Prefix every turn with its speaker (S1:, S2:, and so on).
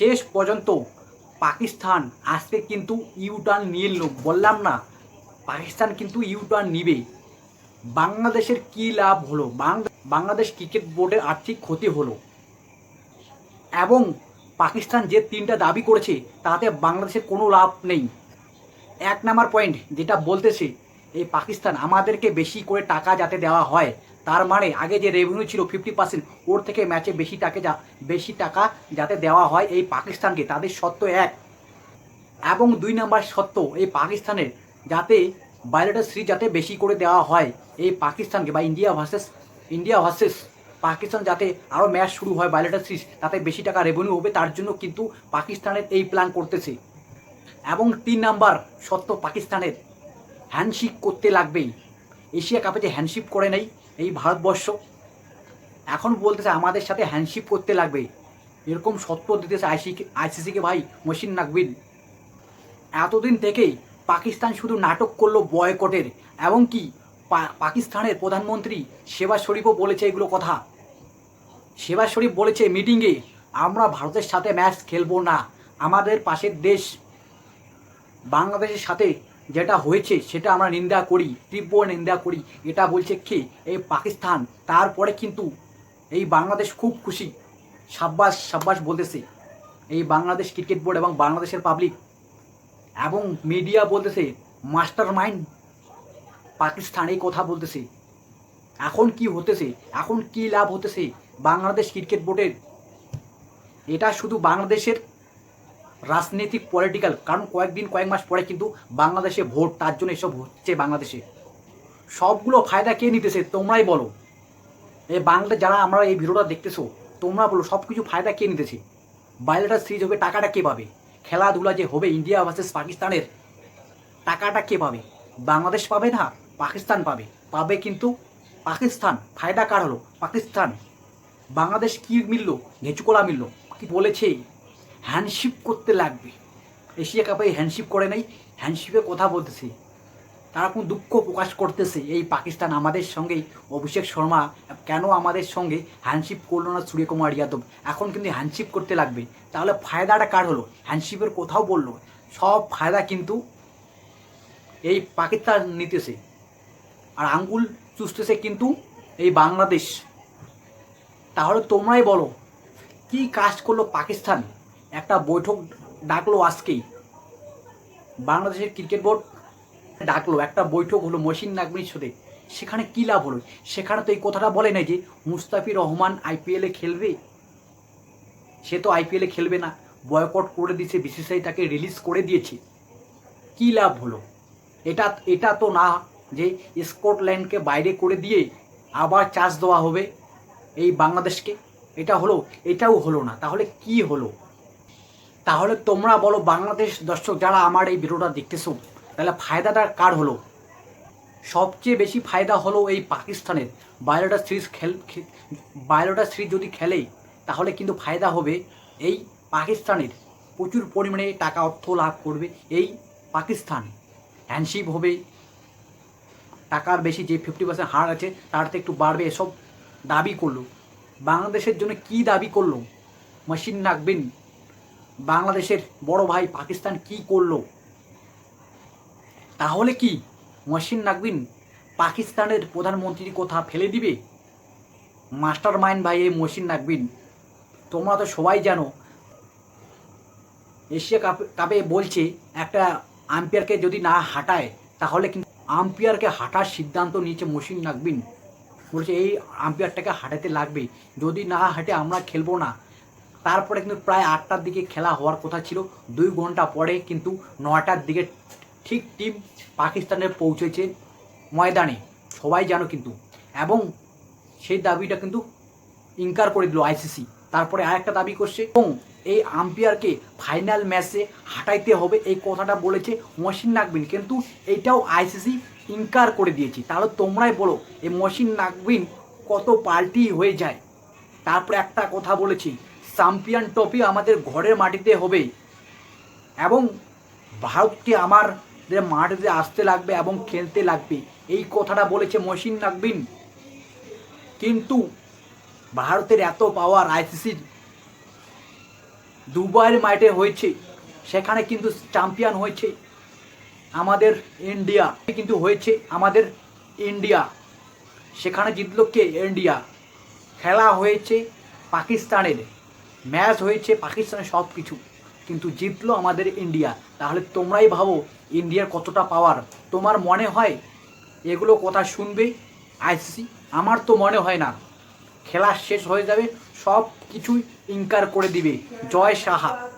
S1: শেষ পর্যন্ত পাকিস্তান আজকে কিন্তু ইউটার্ন নিয়ে নিল বললাম না, পাকিস্তান কিন্তু ইউটার্ন নিবে। বাংলাদেশের কি লাভ হলো? বাংলাদেশ ক্রিকেট বোর্ডের আর্থিক ক্ষতি হলো। এবং পাকিস্তান যে তিনটা দাবি করেছে, তাতে বাংলাদেশের কোনো লাভ নেই। এক নাম্বার পয়েন্ট যেটা বলতেছে, এই পাকিস্তান আমাদেরকে বেশি করে টাকা যাতে দেওয়া হয় তার মানে আগে যে রেভিনিউ ছিল ফিফটি পার্সেন্ট ওর থেকে ম্যাচে বেশি টাকা যা, বেশি টাকা যাতে দেওয়া হয় এই পাকিস্তানকে, তাদের সত্য এক। এবং দুই নাম্বার সত্য এই পাকিস্তানের যাতে বায়োলেটার সিরিজ যাতে বেশি করে দেওয়া হয়, এই পাকিস্তানকে বা India versus India versus Pakistan যাতে আরও ম্যাচ শুরু হয় বায়োলেটার সিরিজ তাতে বেশি টাকা রেভিনিউ হবে, তার জন্য কিন্তু পাকিস্তানের এই প্ল্যান করতেছে। এবং তিন নাম্বার সত্য পাকিস্তানের হ্যান্ডশিপ করতে লাগবেই। এশিয়া কাপে যে হ্যান্ডশিপ করে নেই এই ভারতবর্ষ। এখন বলতেছে আমাদের সাথে হ্যান্ডশিপ করতে লাগবে। এরকম সত্য দিতেছে আইসি আইসিসিকে ভাই, মসিন নাকবিন এতদিন থেকেই পাকিস্তান শুধু নাটক করল বয়কটের এবং কি পাকিস্তানের প্রধানমন্ত্রী শেবাজ শরীফও বলেছে এগুলো কথা। শেবাজ শরীফ বলেছে মিটিংয়ে আমরা ভারতের সাথে ম্যাচ খেলব না। আমাদের পাশের দেশ বাংলাদেশের সাথে যেটা হয়েছে সেটা আমরা নিন্দা করি, তীব্র নিন্দা করি। এটা বলছে কে? এই পাকিস্তান। তারপরে কিন্তু এই বাংলাদেশ খুব খুশি। সাব্বাস সাব্বাস বলতেছে, এই বাংলাদেশ ক্রিকেট বোর্ড এবং বাংলাদেশের পাবলিক এবং মিডিয়া বলতেছে মাস্টার মাইন্ড পাকিস্তান, এই কথা বলতেছে। এখন কি হতেছে? এখন কি লাভ হতেছে বাংলাদেশ ক্রিকেট বোর্ডের? এটা শুধু বাংলাদেশের রাজনৈতিক পলিটিক্যাল কারণ কয়েকদিন, কয়েক মাস পরে কিন্তু বাংলাদেশে ভোট, তার জন্য এসব হচ্ছে বাংলাদেশে। সবগুলো ফায়দা কে নিতেছে তোমরাই বলো। এই বাংলা যারা আমরা এই ভিডিওটা দেখতেছো, তোমরা বলো সব কিছু ফায়দা কে নিতেছে? বাইরেটা সিরিজ হবে, টাকাটা কে পাবে? খেলাধুলা যে হবে, ইন্ডিয়া ভার্সেস পাকিস্তানের, টাকাটা কে পাবে? বাংলাদেশ পাবে না, পাকিস্তান পাবে। পাবে কিন্তু পাকিস্তান। ফায়দা কার হলো? পাকিস্তান। বাংলাদেশ কি মিললো? নেচুকোলা মিললো। কি বলেছে? হ্যান্ডশিপ করতে লাগবে। এশিয়া কাপে হ্যান্ডশিপ করে নেই হ্যান্ডশিপে কথা বলতেছে। তারা কোন দুঃখ প্রকাশ করতেছে, এই পাকিস্তান আমাদের সঙ্গে, অভিষেক শর্মা কেন আমাদের সঙ্গে হ্যান্ডশিপ করল না সূর্যকুমার যাদব? এখন কিন্তু হ্যান্ডশিপ করতে লাগবে। তাহলে ফায়দাটা কার হলো? হ্যান্ডশিপের কোথাও বলল। সব ফায়দা কিন্তু এই পাকিস্তান নিতেছে। আর আঙ্গুল চুষতেছে কিন্তু এই বাংলাদেশ। তাহলে তোমরাই বলো, কি কাজ করল পাকিস্তান? একটা বৈঠক ডাকলো আজকেই। বাংলাদেশের ক্রিকেট বোর্ড ডাকলো, একটা বৈঠক হলো মসিন নাগমির সাথে। সেখানে কী লাভ হলো? সেখানে তো এই কথাটা বলে নাই যে মুস্তাফির রহমান আইপিএলে খেলবে? সে তো আইপিএলে খেলবে না। বয়কট করে দিয়েছে বিসিসিআই তাকে রিলিজ করে দিয়েছে। কী লাভ হলো? এটা এটা তো না যে স্কটল্যান্ডকে বাইরে করে দিয়ে আবার চার্জ দেওয়া হবে এই বাংলাদেশকে। এটা হলো, এটাও হলো না। তাহলে কি হলো? তাহলে তোমরা বলো বাংলাদেশ দর্শক যারা আমার এই ভিডিওটা দেখতেছো, তাহলে ফায়দাটা কার হলো? সবচেয়ে বেশি ফায়দা হলো এই পাকিস্তানের। বায়োলটা সিরিজ খেল বায়োলটা সিরিজ যদি খেলে তাহলে কিন্তু ফায়দা হবে এই পাকিস্তানের। প্রচুর পরিমাণে টাকা অর্থ লাভ করবে এই পাকিস্তান। হ্যান্ডশিপ হবে। টাকার বেশি যে ফিফটি পার্সেন্ট হার আছে, তার থেকে একটু বাড়বে এসব দাবি করল। বাংলাদেশের জন্য কি দাবি করল? মসিন নাকবিন বাংলাদেশের বড় ভাই পাকিস্তান কি করল? তাহলে কি মসিন নাকবিন পাকিস্তানের প্রধানমন্ত্রীর কথা ফেলে দিবে? মাস্টার মাইন্ড ভাই এই মসিন নাকবিন তোমরা তো সবাই জানো, এশিয়া কাপে কাপে বলছে একটা আম্পায়ারকে যদি না হাঁটায়, তাহলে কিন্তু আম্পায়ারকে হাঁটার সিদ্ধান্ত নিয়েছে মসিন নাকবিন বলছে, এই আম্পায়ারটাকে হাঁটাতে লাগবে। যদি না হাঁটে আমরা খেলব না। তারপরে কিন্তু প্রায় আটটার দিকে খেলা হওয়ার কথা ছিল। দুই ঘণ্টা পরে কিন্তু নয়টার দিকে ঠিক টিম পাকিস্তানে পৌঁছেছে ময়দানে। সবাই জানো কিন্তু। এবং সেই দাবিটা কিন্তু ইনকার করে দিল আইসিসি। তারপরে আরেকটা দাবি করছে, এবং এই আম্পায়ারকে ফাইনাল ম্যাচে হাঁটাইতে হবে এই কথাটা বলেছে মসিন নাকবিন কিন্তু এইটাও আইসিসি ইনকার করে দিয়েছে। তাহলে তোমরাই বলো, এই মসিন নাকবিন কত পাল্টি হয়ে যায়? তারপরে একটা কথা বলেছি চ্যাম্পিয়ন ট্রফি আমাদের ঘরের মাটিতে হবে এবং ভারতকে আমার মাটিতে আসতে লাগবে এবং খেলতে লাগবে। এই কথাটা বলেছে মসিন নাকবিন কিন্তু ভারতের এত পাওয়ার আইসিসির দুবাইয়ের মাঠে হয়েছে, সেখানে কিন্তু চ্যাম্পিয়ন হয়েছে আমাদের ইন্ডিয়া। কিন্তু হয়েছে আমাদের ইন্ডিয়া। সেখানে জিতলো কে? ইন্ডিয়া। খেলা হয়েছে পাকিস্তানের। ম্যাচ হয়েছে পাকিস্তানের সব কিছু কিন্তু জিতলো আমাদের ইন্ডিয়া। তাহলে তোমরাই ভাবো, ইন্ডিয়ার কতটা পাওয়ার তোমার মনে হয় এগুলো কথা শুনবে আইসিসি আমার তো মনে হয় না। খেলা শেষ হয়ে যাবে সব কিছুই ইনকার করে দিবে। জয় সাহা।